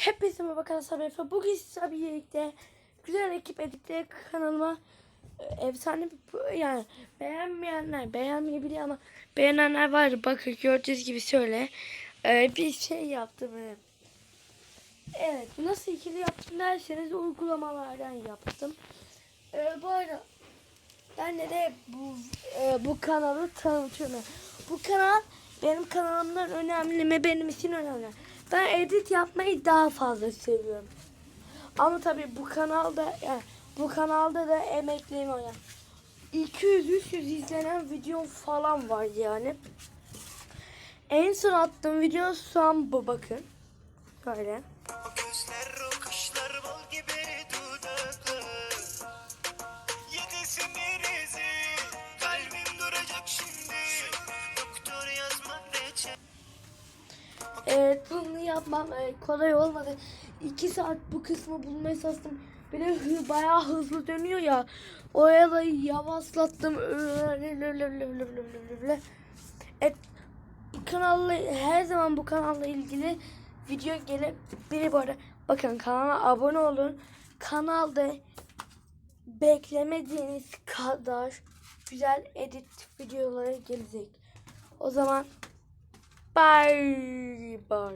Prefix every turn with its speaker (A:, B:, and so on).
A: Hepinize merhaba arkadaşlar. Ben Bugün sizlerle birlikte güzel ekip editleri kanalıma e, efsane bir yani beğenmeyenler beğenmeyebilir ama beğenenler var. Bakın gördüğünüz gibi şöyle e, bir şey yaptım. e. Evet nasıl ikili yaptım derseniz uygulamalardan yaptım. E, bu arada ben de bu e, bu kanalı tanıtıyorum. Bu kanal benim kanalımdan önemli mi? Benim için önemli. Ben edit yapmayı daha fazla seviyorum. Ama tabii bu kanalda yani bu kanalda da emekliyim yani. 200-300 izlenen video falan var yani. En son attığım video an bu bakın. Böyle. Evet bunu yapmam e, kolay olmadı. 2 saat bu kısmı bulmaya çalıştım. Hı, bayağı hızlı dönüyor ya. Oraya da yavaşlattım. Evet, kanalla her zaman bu kanalla ilgili video gelebilir bu arada. Bakın kanala abone olun. Kanalda beklemediğiniz kadar güzel edit videoları gelecek. O zaman bye bye.